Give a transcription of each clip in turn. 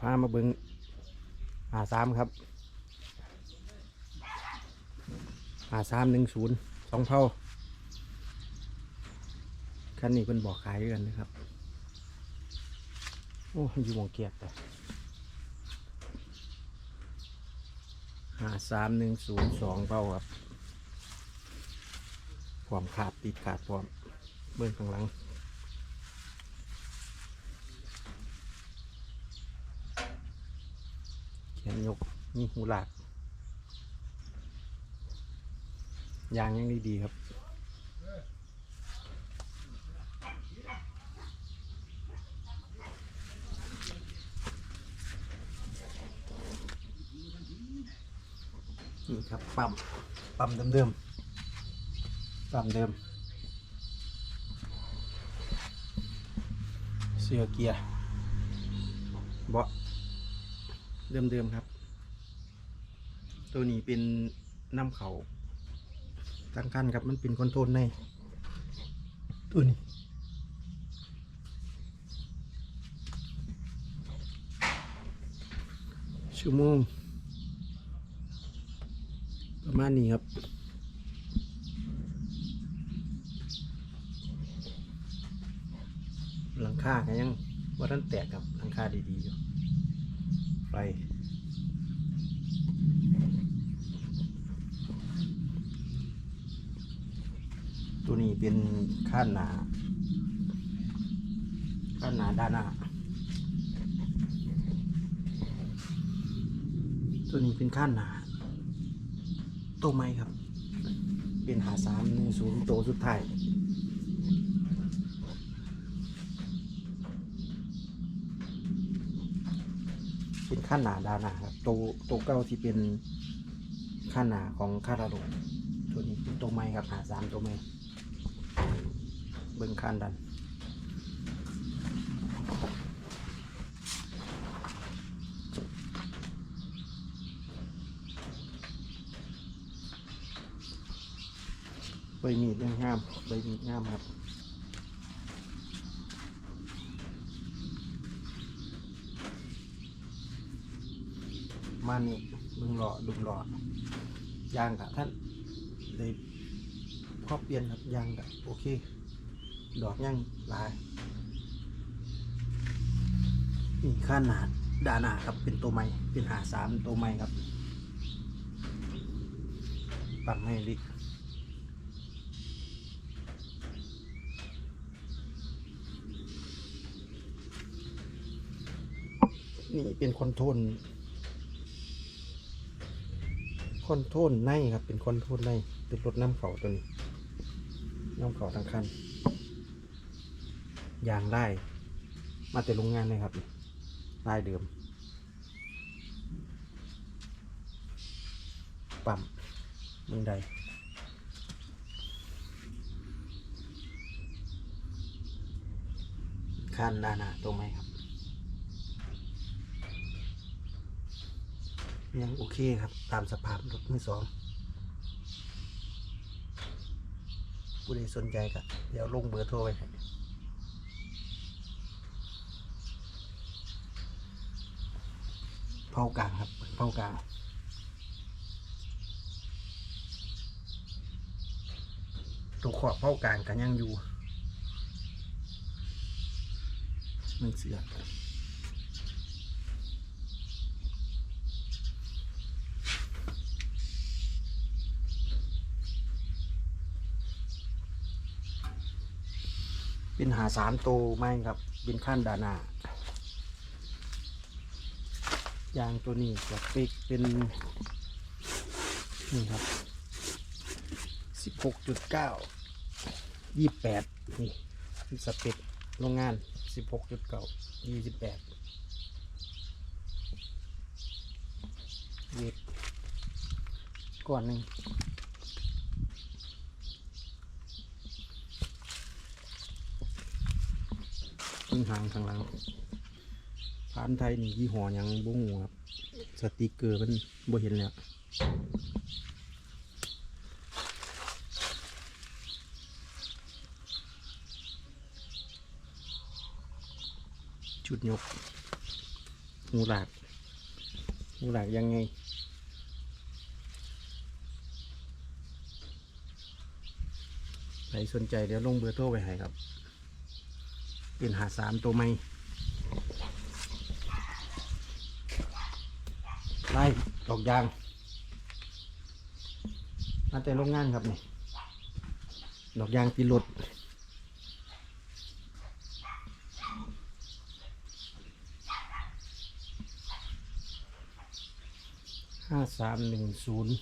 พามาเบิงหาสามครับหาสามหนึ่งศูนย์สองเท่าคันนี้เป็นบอกขายกันนะครับ โอ้อยู่หมองเกียรติแต่หาสามหนึ่งศูนย์สองเท่าครับความขาดติดขาดความเบื้องข้างหลัง แขนยกมีหูหลากยางยังดีๆครับนี่ครับปั๊มปั๊มเดิมๆปั๊มเดิม เสื้อเกียร์เบาะเดิมๆครับ ตัวนี้เป็นน้ำเขาตั้งกันครับมันเป็นคอนโทรลในตัวนี้ชั่วโมง ประมาณนี้ครับหลังคาก็ยังว่าท่านแตกครับหลังคาดีๆอยู่ไฟ ตัวนี้เป็นข้านหนาข้านหนาด้านหน้า ตัวนี้เป็นข้านหนาตัวไม้ครับ เป็นหาสามหนึ่งศูนย์โตสุดท้ายเป็นขั้นหนาดาหนาครับตัวตัวเก้าที่เป็นขั้นหนาของคาราโดตัวนี้เป็นตัวไม้ครับหาสามตัวไม้ เบิ้งขั้นดัน ใบมีดยังงาม ใบมีดงามครับมานี่มึงรอดุมรอยางกับท่านเลยพอเปลี่ยนครับยางกับโอเค ดอกยังหลายนี่ข้านหนาดาหนาครับเป็นตัวใหม่เป็นหาสามตัวใหม่ครับปั่นให้ลินี่เป็นคอนโทรลคอนโทรลในครับ เป็นคอนโทรลในเป็นรถน้ำเขาตัวนี้น้ำเขาทั้งคัน ยางได้มาแต่โรงงานเลยครับได้เดิมปั๊มมึงใดคันด้านหน้าตรงไหมครับ ยังโอเคครับ ตามสภาพรถมือสองผู้ใดสนใจก็เดี๋ยวลงเบอร์โทรไว้ให้ เผากลางครับเผากลางตัวขอบเผากลางกันยังอยู่มันเสือกเป็นหาสามตัวไหมครับ เป็นขั้นดานา ยางตัวนี้จะปิกเป็น นี่ครับสิบหกจุดเก้ายี่แปดนี่คือสเปคโรงงานสิบหกจุดเก้ายี่สิบแปดเวทก่อนหนึ่งข้างทางข้างหลังานไทยนี่ยี่ห้อยังบุ้งครับ สติกเกอร์มันบ่เห็นแล้วชุดยกงูหลากงูหลากยังไงใครสนใจเดี๋ยวลงเบอร์โทรไปให้ครับ เป็นหาสามตัวไม่ ไล่ดอกยางมาแต่โรงงานครับนี่ดอกยางติดรถห้าสามหนึ่งศูนย์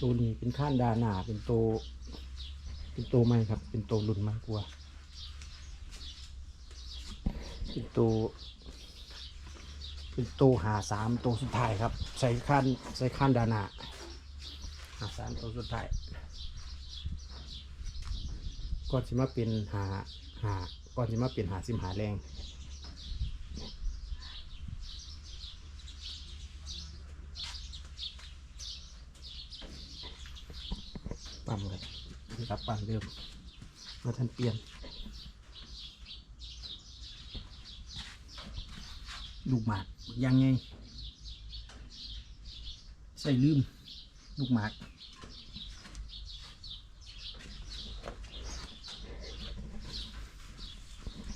ตัวนี้เป็นข้านดาหนาเป็นตัวเป็นตัวใหม่ครับ เป็นตัวรุ่นมากกว่า เป็นตัวเป็นตัวหาสามตัวสุดท้ายครับ ใส่ขั้นใส่ขั้นดานาหาสามตัวสุดท้ายก่อนจะมาเป็นหาหาก่อนจะมาเป็นหาสิมหาแรงปั๊มครับนี่ครับปั๊มเดิมมาทันเปลี่ยน ลูกหมากยังไงใส่ลืม ลูกหมาก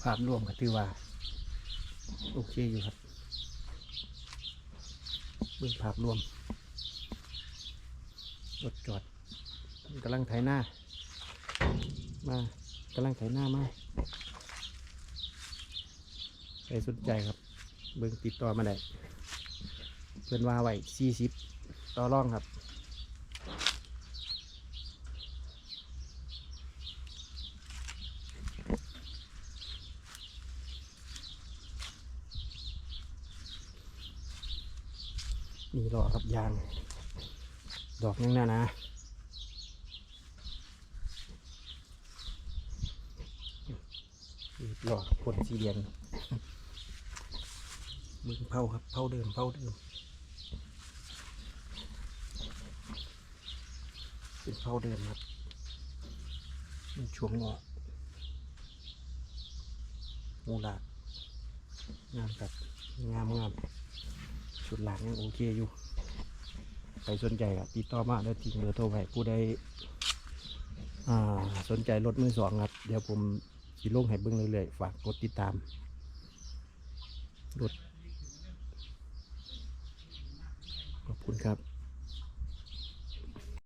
ภาพรวมก็ถือว่า โอเคอยู่ครับเบื้องภาพรวมรถจอดกำลังไถหน้ามากำลังไถหน้ามาใครสนใจครับ เบิ่งติดต่อมาได้เพื่อนว่าไว้สี่สิบต่อร่องครับ นี่รอครับยาง ดอกยังน้านะหลอดผลสีแดง มึงเผาครับเผาเดิมเผาเดิมเป็นเผาเดิมครับมันช่วงงอกงูหลากงามครับงามงามชุดหลากยังโอเคอยู่ใครสนใจครับติดต่อมาแล้วทิ้งเบอร์โทรไว้ผู้ใดอ่าสนใจรถมือสองครับ เดี๋ยวผมสิลงให้เบิ่งเรื่อยๆฝากกดติดตามรถขอบ คุณครับ